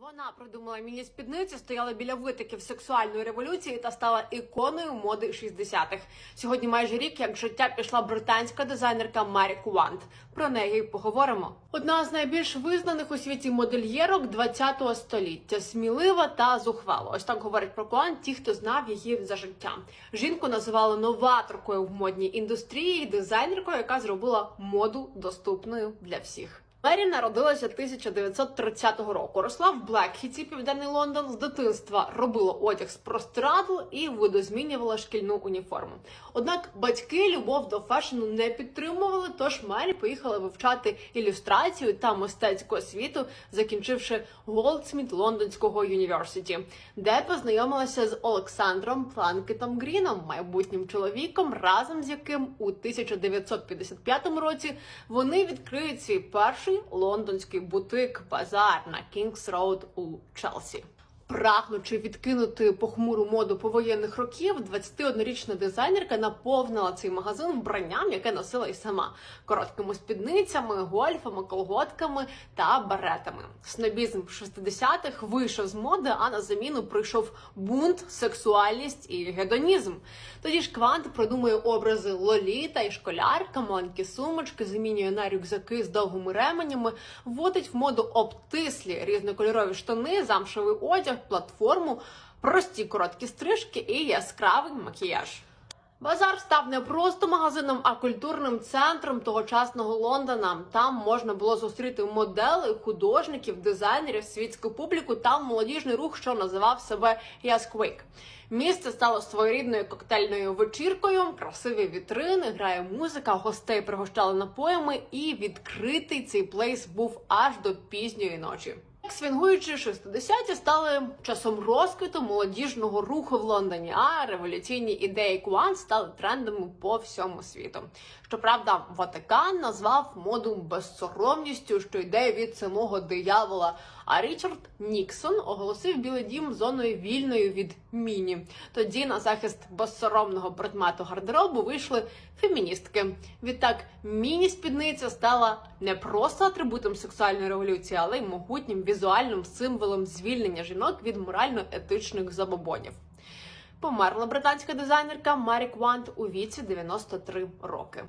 Вона придумала міні-спідниці, стояла біля витоків сексуальної революції та стала іконою моди 60-х. Сьогодні майже рік, як в життя пішла британська дизайнерка Марі Куант. Про неї поговоримо. Одна з найбільш визнаних у світі модельєрок 20-го століття, смілива та зухвала. Ось так говорять про Куант ті, хто знав її за життя. Жінку називали новаторкою в модній індустрії, і дизайнеркою, яка зробила моду доступною для всіх. Мері народилася 1930 року. Росла в Блекхіті, південний Лондон. З дитинства робила одяг з простирадл і видозмінювала шкільну уніформу. Однак батьки любов до фешену не підтримували, тож Мері поїхала вивчати ілюстрацію та мистецьку освіту, закінчивши Голдсміт Лондонського університі, де познайомилася з Олександром Планкетом Гріном, майбутнім чоловіком, разом з яким у 1955 році вони відкриють свій перший лондонський бутик базар на Кінгс Роуд у Челсі. Прагнучи відкинути похмуру моду повоєнних років, 21-річна дизайнерка наповнила цей магазин вбранням, яке носила і сама короткими спідницями, гольфами, колготками та беретами. Снобізм 60-х вийшов з моди, а на заміну прийшов бунт, сексуальність і гедонізм. Тоді ж квант продумує образи лоліта і школярка, маленькі сумочки, замінює на рюкзаки з довгими ременями, вводить в моду обтислі різнокольорові штани, замшевий одяг, платформу, прості короткі стрижки і яскравий макіяж. Базар став не просто магазином, а культурним центром тогочасного Лондона. Там можна було зустріти моделей, художників, дизайнерів, світську публіку та молодіжний рух, що називав себе Ясквик. Місце стало своєрідною коктейльною вечіркою, красиві вітрини, грає музика, гостей пригощали напоями, і відкритий цей плейс був аж до пізньої ночі. Свінгуючі 60-ті стали часом розквіту молодіжного руху в Лондоні, а революційні ідеї Куан стали трендами по всьому світу. Щоправда, Ватикан назвав моду безсоромністю, що йде від самого диявола. А Річард Ніксон оголосив Білий Дім зоною вільною від міні. Тоді на захист безсоромного предмету гардеробу вийшли феміністки. Відтак, міні-спідниця стала не просто атрибутом сексуальної революції, але й могутнім візуальним символом звільнення жінок від морально-етичних забобонів. Померла британська дизайнерка Марі Квант у віці 93 роки.